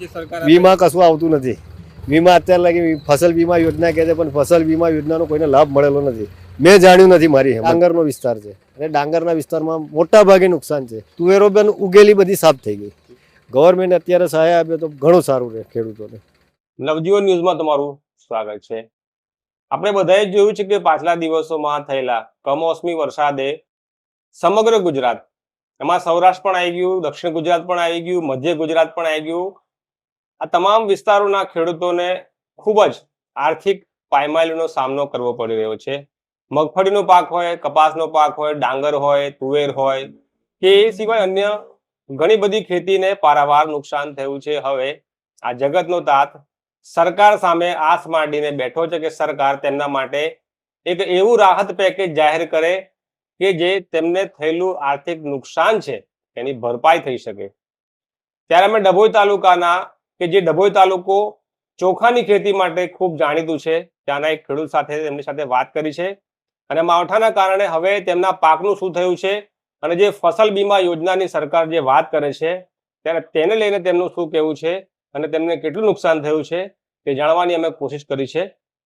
જે સરકાર આપે વીમા કશું આવતું નથી. વીમા અત્યારે લાગી ફસલ વીમા યોજના કહે છે પણ ફસલ વીમા યોજનાનો કોઈને લાભ મળેલો નથી. મેં જાણ્યું નથી મારી ડાંગરનો વિસ્તાર છે. અને ડાંગરના વિસ્તારમાં મોટા ભાગે નુકસાન છે. તુવેરો બેન ઉગેલી બધી સાફ થઈ ગઈ. ગવર્મેન્ટ અત્યારે સહાય આપે તો ઘણું સારું રહે ખેડૂતોને. નવજીવન ન્યૂઝમાં તમારું સ્વાગત છે. આપણે બધાએ જોયું છે કે પાછલા દિવસોમાં થયેલા કમોસમી વરસાદે સમગ્ર ગુજરાત એમાં સૌરાષ્ટ્ર પણ આવી ગયું દક્ષિણ ગુજરાત પણ આવી ગયું મધ્ય ગુજરાત પણ આવી ગયું આ તમામ વિસ્તારોના ખેડૂતોને ખૂબ જ આર્થિક પાયમાલીનો સામનો કરવો પડી રહ્યો છે. મગફળીનો પાક હોય, કપાસનો પાક હોય, ડાંગર હોય, તુવેર હોય કે એ સિવાય અન્ય ઘણી બધી ખેતીને પારાવાર નુકસાન થયું છે. હવે આ જગતનો તાત સરકાર સામે આસ માંડીને બેઠો છે કે સરકાર તેમના માટે એક એવું રાહત પેકેજ જાહેર કરે કે જે તેમને થયેલું આર્થિક નુકસાન છે એની ભરપાઈ થઈ શકે. ત્યારે અમે ડભોઈ તાલુકાના કે જે ડભોઈ તાલુકો ચોખાની ખેતી માટે ખૂબ જાણીતું છે, ત્યાંના એક ખેડૂત સાથે તેમની સાથે વાત કરી છે. અને માવઠાના કારણે હવે તેમના પાકનું શું થયું છે અને જે ફસલ બીમા યોજનાની સરકાર જે વાત કરે છે, ત્યારે તેને લઈને તેમનું શું કહેવું છે અને તેમને કેટલું નુકસાન થયું છે તે જાણવાની અમે કોશિશ કરી છે.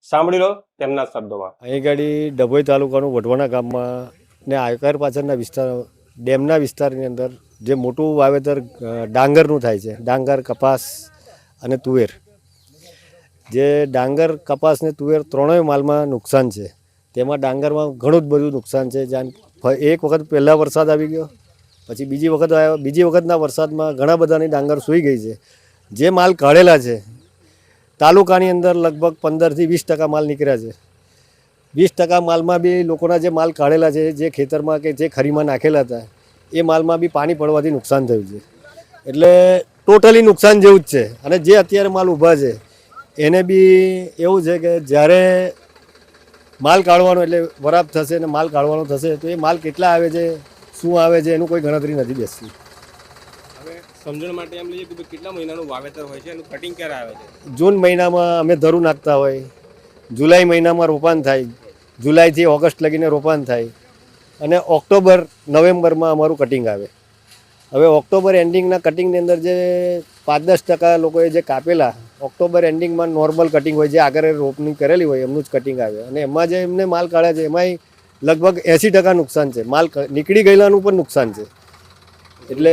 સાંભળી લો તેમના શબ્દોમાં. અહીં ગાડી ડભોઈ તાલુકાનું વઢવાણા ગામમાં ને આયકર પાછળના વિસ્તાર, ડેમના વિસ્તારની અંદર જે મોટું વાવેતર ડાંગરનું થાય છે. ડાંગર, કપાસ અને તુવેર. જે ડાંગર કપાસ ને તુવેર ત્રણેય માલમાં નુકસાન છે. તેમાં ડાંગરમાં ઘણું જ બધું નુકસાન છે. જ્યાં એક વખત પહેલાં વરસાદ આવી ગયો, પછી બીજી વખત આવ્યો, બીજી વખતના વરસાદમાં ઘણા બધાની ડાંગર સૂઈ ગઈ છે. જે માલ કાઢેલા છે, તાલુકાની અંદર લગભગ પંદરથી વીસ ટકા માલ નીકળ્યા છે. વીસ ટકા માલમાં બી લોકોના જે માલ કાઢેલા છે, જે ખેતરમાં કે જે ખરીમાં નાખેલા હતા, એ માલમાં બી પાણી પડવાથી નુકસાન થયું છે. એટલે ટોટલી નુકસાન જેવું જ છે. અને જે અત્યારે માલ ઊભા છે એને બી એવું છે કે જ્યારે માલ કાઢવાનો એટલે વરાપ થશે અને માલ કાઢવાનો થશે તો એ માલ કેટલા આવે છે શું આવે છે એનું કોઈ ગણતરી નથી બેસતી. હવે સમજણ માટે એમ લઈએ કે કેટલા મહિનાનું વાવેતર હોય છે એનું કટિંગ ક્યારે આવે છે? જૂન મહિનામાં અમે ધરું નાખતા હોય જુલાઈ મહિનામાં રોપાણ થાય જુલાઈથી ઓગસ્ટ લગીને રોપાણ થાય અને ઓક્ટોબર નવેમ્બરમાં અમારું કટિંગ આવે. હવે ઓક્ટોબર એન્ડિંગના કટિંગની અંદર જે પાંચ દસ ટકા લોકોએ જે કાપેલા ઓક્ટોબર એન્ડિંગમાં નોર્મલ કટિંગ હોય જે આગળ રોપની કરેલી હોય એમનું જ કટિંગ આવે. અને એમાં જે એમને માલ કાઢ્યા છે એમાંય લગભગ એંસી ટકા નુકસાન છે. માલ નીકળી ગયેલાનું પણ નુકસાન છે. એટલે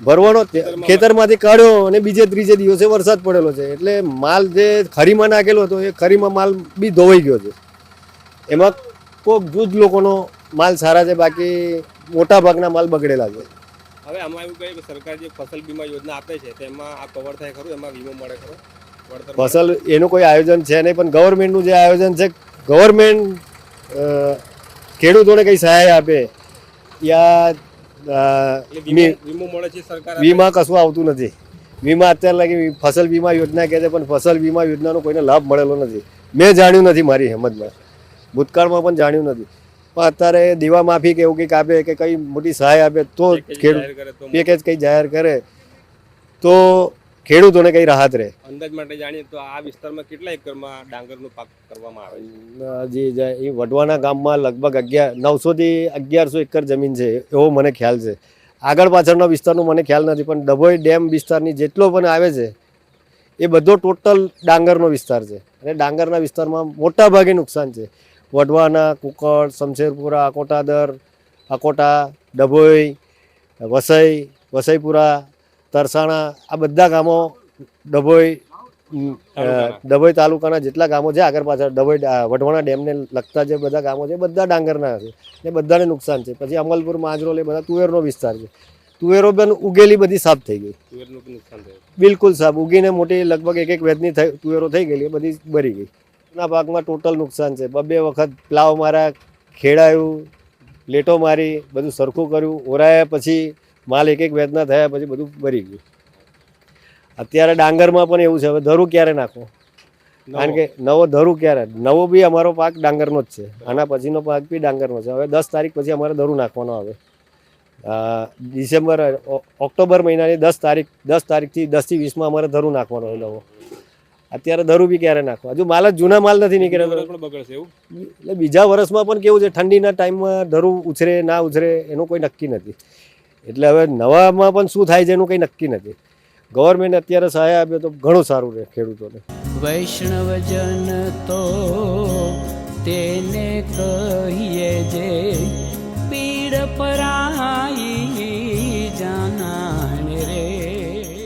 ભરવાનું ખેતરમાંથી કાઢ્યો અને બીજે ત્રીજે દિવસે વરસાદ પડેલો છે. એટલે માલ જે ખરીમાં નાખેલો હતો એ ખરીમાં માલ બી ધોવાઈ ગયો છે. એમાં કોઈક જૂજ લોકોનો માલ સારા છે બાકી મોટા ભાગના માલ બગડેલા છે. હવે આમાં એવું કહે કે સરકાર જે ફસલ વીમા યોજના આપે છે તેમાં આ કવર થાય ખરું? એમાં વીમો મળે ખરો? ફસલ એનું કોઈ આયોજન છે નહીં પણ ગવર્મેન્ટનું જે આયોજન છે ગવર્મેન્ટ ખેડૂતોને કંઈ સહાય આપે યા વીમો વીમો મળે છે સરકાર વીમા કશું આવતું નથી. વીમા અત્યારે લાગી ફસલ વીમા યોજના કહે છે પણ ફસલ વીમા યોજનાનો કોઈને લાભ મળેલો નથી. મેં જાણ્યું નથી મારી હેમતમાં. ભૂતકાળમાં પણ જાણ્યું નથી. પણ અત્યારે દીવા માફી કે એવું કંઈક આપે કે કંઈ મોટી સહાય આપે તો ખેડૂત પેકેજ કંઈ જાહેર કરે તો ખેડૂતોને કંઈ રાહત રહે. અંદાજ માટે જાણીએ તો આ વિસ્તારમાં કેટલા એકરમાં ડાંગરનો પાક કરવામાં આવે છે? એ વઢવાના ગામમાં લગભગ અગિયાર નવસોથી અગિયારસો એકર જમીન છે એવો મને ખ્યાલ છે. આગળ પાછળના વિસ્તારનો મને ખ્યાલ નથી પણ ડભોઈ ડેમ વિસ્તારની જેટલો પણ આવે છે એ બધો ટોટલ ડાંગરનો વિસ્તાર છે. અને ડાંગરના વિસ્તારમાં મોટા ભાગે નુકસાન છે. વઢવાના કુકડ શમશેરપુરા અકોટાદર અકોટા ડભોઈ વસઈ વસઈપુરા તરસાણા આ બધા ગામો ડભોઈ. ડભોઈ તાલુકાના જેટલા ગામો છે આગળ પાછળ ડભોઈ વઢવાણા ડેમને લગતા જે બધા ગામો છે બધા ડાંગરના છે. એ બધાને નુકસાન છે. પછી અમલપુર માજરોલ એ બધા તુવેરનો વિસ્તાર છે. તુવેરો પણ ઉગેલી બધી સાફ થઈ ગઈ. તુવેરનું નુકસાન થયું. બિલકુલ સાફ. ઉગીને મોટી લગભગ એક એક વેદની થઈ તુવેરો થઈ ગયેલી એ બધી બરી ગઈ. ના પાકમાં ટોટલ નુકસાન છે. બબે વખત પ્લાવ મારા ખેડાયું લેટો મારી બધું સરખું કર્યું. ઓરાયા પછી માલ એક એક વેદના થયા પછી બધું ભરી ગયું. અત્યારે ડાંગરમાં પણ એવું છે. હવે ધરું ક્યારે નાખો? કારણ કે નવો ધરું ક્યારે? નવો બી અમારો પાક ડાંગરનો જ છે. આના પછીનો પાક બી ડાંગરનો છે. હવે દસ તારીખ પછી અમારે ધરું નાખવાનો આવે. ડિસેમ્બર ઓક્ટોબર મહિનાની દસ તારીખ દસ તારીખથી દસથી વીસમાં અમારે ધરું નાખવાનો હોય નવો. અત્યારે ધરું બી ક્યારે નાખવા? હજુ માલ જ જૂના માલ નથી નીકળ્યો પણ બગડશે એવું? એટલે બીજા વર્ષમાં પણ કેવું છે ઠંડીના ટાઈમમાં ધરું ઉછરે ના ઉછરે એનું કોઈ નક્કી નથી. એટલે હવે નવામાં પણ શું થાય છે એનું કંઈ નક્કી નથી. ગવર્મેન્ટ અત્યારે સહાય આપે તો ઘણું સારું રહે ખેડૂતોને. વૈષ્ણવજન તો તેને